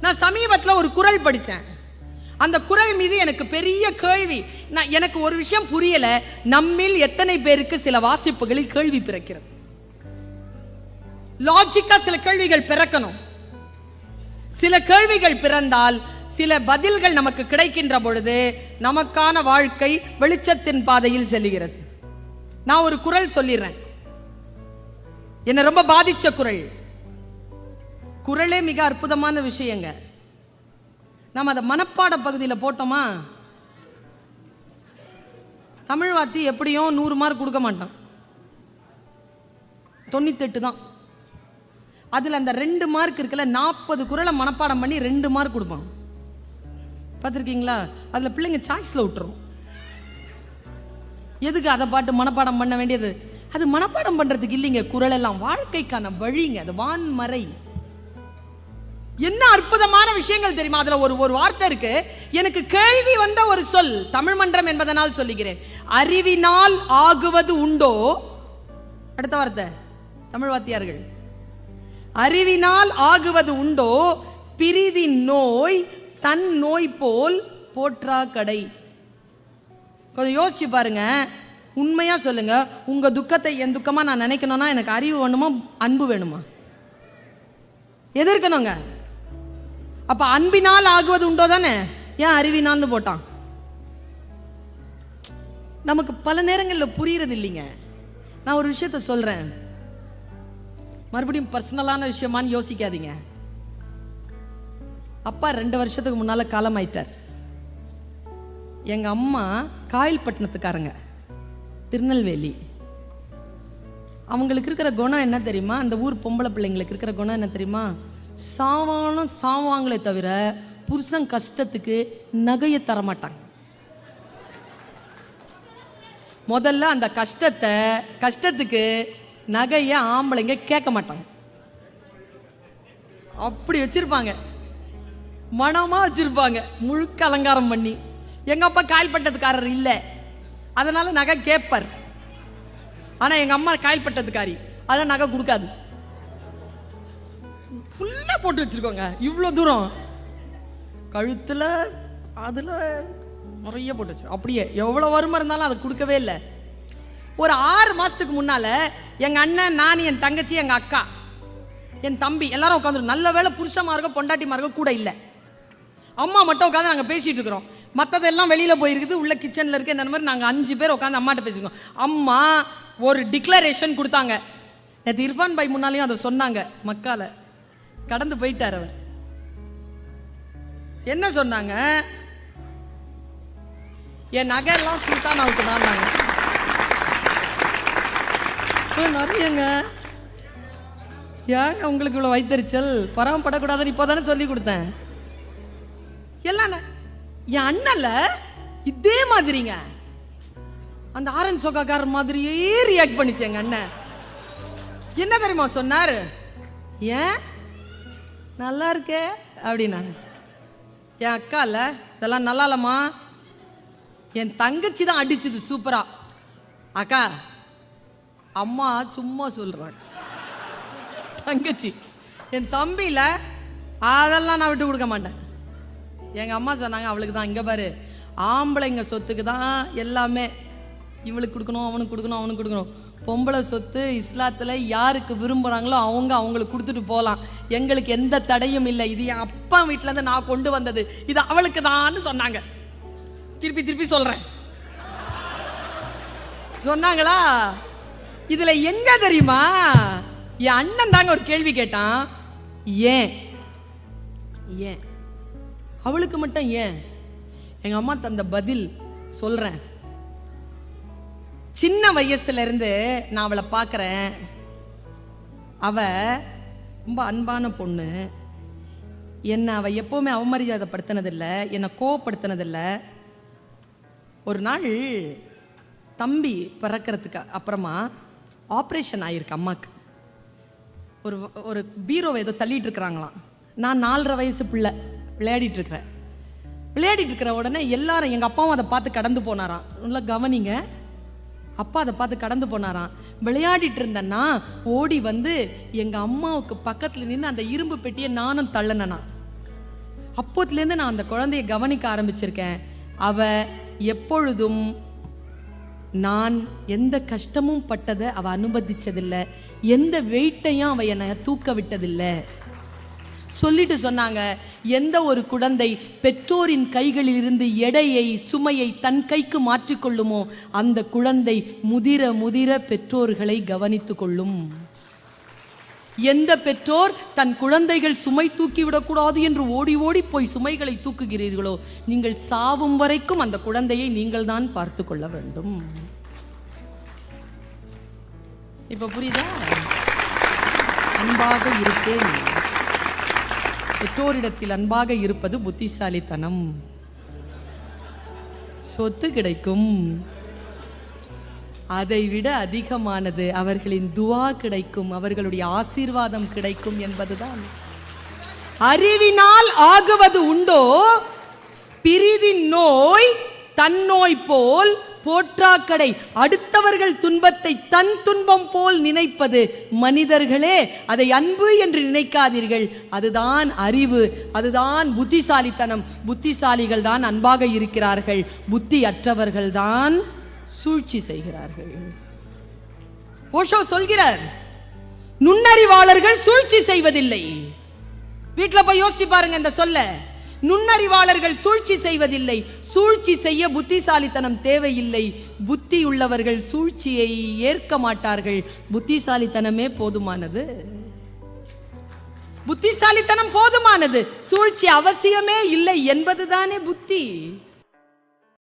நான் சமீபத்தில் ஒரு குறள் படித்தேன் அந்த குறள் மீது எனக்கு பெரிய கேள்வி. நான் எனக்கு ஒரு விஷயம் புரியல. நம்மில் எத்தனை பேருக்கு சில வாசிப்புகளில் கேள்வி பிறக்கிறது? லாஜிக்கா சில கேள்விகள் பிறக்கணும். சில கேள்விகள் பிறந்தால் சில பதில்கள் நமக்கு கிடைக்கின்ற பொழுது நமக்கான வாழ்க்கை வெளிச்சத்தின் பாதையில் செல்கிறது. நான் ஒரு குறள் சொல்லிடுறேன். என்ன ரொம்ப பாதிச்ச குரல். குறளே மிக அற்புதமான விஷயங்க. நம்ம அதை மனப்பாட பகுதியில் போட்டோமா? தமிழ் வாத்தி எப்படியும் நூறு மார்க் கொடுக்க மாட்டான். தொண்ணூத்தெட்டு தான். அதில் அந்த ரெண்டு மார்க் இருக்குல்ல நாற்பது குறளை மனப்பாடம் பண்ணி ரெண்டு மார்க் கொடுப்பான். பார்த்துருக்கீங்களா? அதில் பிள்ளைங்க சாய்ஸில் விட்டுரும். எதுக்கு அதை பாட்டு மனப்பாடம் பண்ண வேண்டியது? அது மனப்பாடம் பண்ணுறதுக்கு இல்லைங்க. குறள் எல்லாம் வாழ்க்கைக்கான வழிங்க. அது வான்மறை. என்ன அற்புதமான விஷயங்கள் தெரியுமா? அதுல ஒரு ஒரு வார்த்தை இருக்கு. எனக்கு கேள்வி வந்த ஒரு சொல் தமிழ் மன்றம் என்பதனால் சொல்லுகிறேன். அறிவினால் ஆகுவது உண்டோ? அடுத்த வார்த்தை தமிழ் வாத்தியார்கள் அறிவினால் ஆகுவது உண்டோ? பிரிதி நோய் தன் நோய் போல் போற்றா கடை. கொஞ்சம் யோசிச்சு பாருங்க. உண்மையா சொல்லுங்க. உங்க துக்கத்தை என் துக்கமா நான் நினைக்கணும்னா எனக்கு அறிவு வேணுமா? அன்பு வேணுமா? எது இருக்கணுங்க அப்ப அன்பினால் ஆகுவது உண்டோ தானே ஏன் அறிவினால்னு போட்டான்? நமக்கு பல நேரங்களில் புரியறது இல்லைங்க. நான் ஒரு விஷயத்த சொல்றேன். மறுபடியும் பர்சனலான விஷயமான்னு யோசிக்காதீங்க. அப்பா ரெண்டு வருஷத்துக்கு முன்னால காலமாயிட்டார். எங்க அம்மா காயல்பட்டினத்துக்காரங்க திருநெல்வேலி. அவங்களுக்கு இருக்கிற குணம் என்ன தெரியுமா? அந்த ஊர் பொம்பளை பிள்ளைங்களுக்கு இருக்கிற குணம் என்ன தெரியுமா? சாவானும் சாவாங்களே தவிர புருஷன் கஷ்டத்துக்கு நகையை தர மாட்டாங்க முதல்ல அந்த கஷ்டத்தை கஷ்டத்துக்கு நகையை ஆம்பளைங்க கேட்க மாட்டாங்க. அப்படி வச்சிருப்பாங்க. மனமா வச்சிருப்பாங்க. முழுக்க அலங்காரம் பண்ணி. எங்க அப்பா காயல்பட்டதுக்காரர் இல்லை. அதனால நகை கேட்பார். ஆனா எங்க அம்மா காயல்பட்டதுக்காரி அதான் நகை கொடுக்காது. ஃபுல்லாக போட்டு வச்சுருக்கோங்க. இவ்வளோ தூரம். கழுத்தில் அதில் நிறைய போட்டு வச்சு அப்படியே எவ்வளோ வருமா இருந்தாலும் அதை கொடுக்கவே இல்லை. ஒரு ஆறு மாதத்துக்கு முன்னால் எங்கள் அண்ணன் நான் என் தங்கச்சி எங்கள் அக்கா என் தம்பி எல்லாரும் உட்காந்துரும் நல்ல வேலை புருஷமார்க பொண்டாட்டி கூட இல்லை. அம்மா மட்டும் உட்காந்து நாங்கள் பேசிகிட்டு இருக்கிறோம். மற்றதெல்லாம் வெளியில் போயிருக்குது உள்ள கிச்சனில் இருக்க இந்த மாதிரி நாங்கள் அஞ்சு பேர் உட்காந்து அம்மாட்ட பேசிக்கோம் அம்மா ஒரு டிக்ளரேஷன் கொடுத்தாங்க. நேற்று இர்ஃபான் பை முன்னாலேயும் அதை சொன்னாங்க மக்கால. கடந்து போயிட்டார் அவர். என்ன சொன்னாங்க? என் நகையெல்லாம் சுல்தானாவுக்கு தான் நிறையங்க ஏங்க உங்களுக்கு இவ்வளோ வைத்தறிச்சல்? பராமப்படக்கூடாதுன்னு இப்போ தானே சொல்லி கொடுத்தேன். எல்லாம் என் அண்ணல இதே மாதிரிங்க. அந்த ஆரஞ்ச் சொக்காக்காரர் மாதிரியே ரியாக்ட் பண்ணிச்சு எங்க அண்ணன். என்ன தெரியுமா சொன்னாரு? ஏன்? நல்லா இருக்கே அப்படின்னாங்க என் அக்கா இல்லை இதெல்லாம் நல்லா இல்லம்மா என் தங்கச்சி தான் அடிச்சது சூப்பரா. அக்கா அம்மா சும்மா சொல்றாங்க. தங்கச்சி என் தம்பியில் அதெல்லாம் நான் விட்டு கொடுக்க மாட்டேன். எங்கள் அம்மா சொன்னாங்க அவளுக்கு தான் இங்கே பாரு. ஆம்பளைங்க சொத்துக்கு தான் எல்லாமே இவளுக்கு கொடுக்கணும் அவனுக்கு கொடுக்கணும் அவனுக்கு கொடுக்கணும். பொம்பளை சொத்து இஸ்லாத்தில் யாருக்கு விரும்புகிறாங்களோ அவங்க அவங்களுக்கு கொடுத்துட்டு போகலாம் எங்களுக்கு எந்த தடையும் இல்லை. இது என் அப்பா வீட்டிலேருந்து நான் கொண்டு வந்தது. இது அவளுக்கு தான்னு சொன்னாங்க. திருப்பி திருப்பி சொல்கிறேன் சொன்னாங்களா? இதில் எங்க தெரியுமா? என் அண்ணன் தாங்க ஒரு கேள்வி கேட்டான். ஏன்? ஏன்? அவளுக்கு மட்டும் ஏன்? எங்கள் அம்மா தந்த பதில் சொல்கிறேன் சின்ன வயசுல இருந்து நான் அவளை பார்க்குறேன். அவ ரொம்ப அன்பான பொண்ணு. என்னை அவள் எப்போவுமே அவமரியாதைப்படுத்தினதில்ல என்னை கோவப்படுத்தினதில்லை. ஒரு நாள் தம்பி பிறக்கிறதுக்கு அப்புறமா ஆப்ரேஷன் ஆயிருக்கு அம்மாவுக்கு ஒரு ஒரு பீரோவை ஏதோ தள்ளிட்டு இருக்கிறாங்களாம். நான் நாலரை வயசு பிள்ளை விளையாடிட்டு இருக்கிறேன். விளையாடிட்டு இருக்கிற உடனே எல்லாரும் எங்கள் அப்பாவும் அதை பார்த்து கடந்து போனாராம். நல்லா கவனிங்க. அப்பா அதை பார்த்து கடந்து போனாராம். விளையாடிட்டு இருந்தேன்னா ஓடி வந்து எங்க அம்மாவுக்கு பக்கத்துல நின்று அந்த இரும்பு பெட்டியை நானும் தள்ளனா அப்போத்துலேருந்து நான் அந்த குழந்தைய கவனிக்க ஆரம்பிச்சிருக்கேன். அவ எப்பொழுதும் நான் எந்த கஷ்டமும் பட்டதை அவ அனுமதிச்சதில்லை எந்த வெயிட்டையும் அவ என்னை தூக்க விட்டதில்லை சொல்லிட்டு சொன்னாங்க எந்த ஒரு குழந்தை பெற்றோரின் கைகளில் இருந்து எடையை சுமையை தன் கைக்கு மாற்றிக்கொள்ளுமோ அந்த குழந்தை முதிர முதிர பெற்றோர்களை கவனித்து கொள்ளும். எந்த பெற்றோர் தன் குழந்தைகள் சுமை தூக்கிவிடக்கூடாது என்று ஓடி ஓடி போய் சுமைகளை தூக்குகிறீர்களோ நீங்கள் சாவும் வரைக்கும் அந்த குழந்தையை நீங்கள் தான் பார்த்து கொள்ள வேண்டும். இப்ப புரியுதா? அன்பாக இருப்பேன் பெற்றோரிடத்தில் அன்பாக இருப்பது புத்திசாலித்தனம். சொத்து கிடைக்கும். அதை விட அதிகமானது அவர்களின் துவா கிடைக்கும் அவர்களுடைய ஆசீர்வாதம் கிடைக்கும் என்பதுதான். அறிவினால் ஆகுவது உண்டோ? பிரிதின் நோய் தன்னோய் போல் போற்றாக்கடை அடுத்தவர்கள் துன்பத்தை தன் துன்பம் போல் நினைப்பது. மனிதர்களே அதை அன்பு என்று நினைக்காதீர்கள். அதுதான் அறிவு அதுதான் புத்திசாலித்தனம். புத்திசாலிகள் தான் அன்பாக இருக்கிறார்கள். புத்தி அற்றவர்கள் தான் சூழ்ச்சி செய்கிறார்கள். ஓஷோ சொல்கிறார் நுண்ணறிவாளர்கள் சூழ்ச்சி செய்வதில்லை. வீட்டில் போய் யோசிச்சு பாருங்க இந்த சொல்ல. நுண்ணறிவாளர்கள் சூழ்ச்சி செய்வதில்லை. சூழ்ச்சி செய்ய புத்திசாலித்தனம் தேவையில்லை. புத்தி உள்ளவர்கள் சூழ்ச்சியை ஏற்க மாட்டார்கள். புத்திசாலித்தனமே போதுமானது. புத்திசாலித்தனம் போதுமானது. சூழ்ச்சி அவசியமே இல்லை என்பதுதானே புத்தி.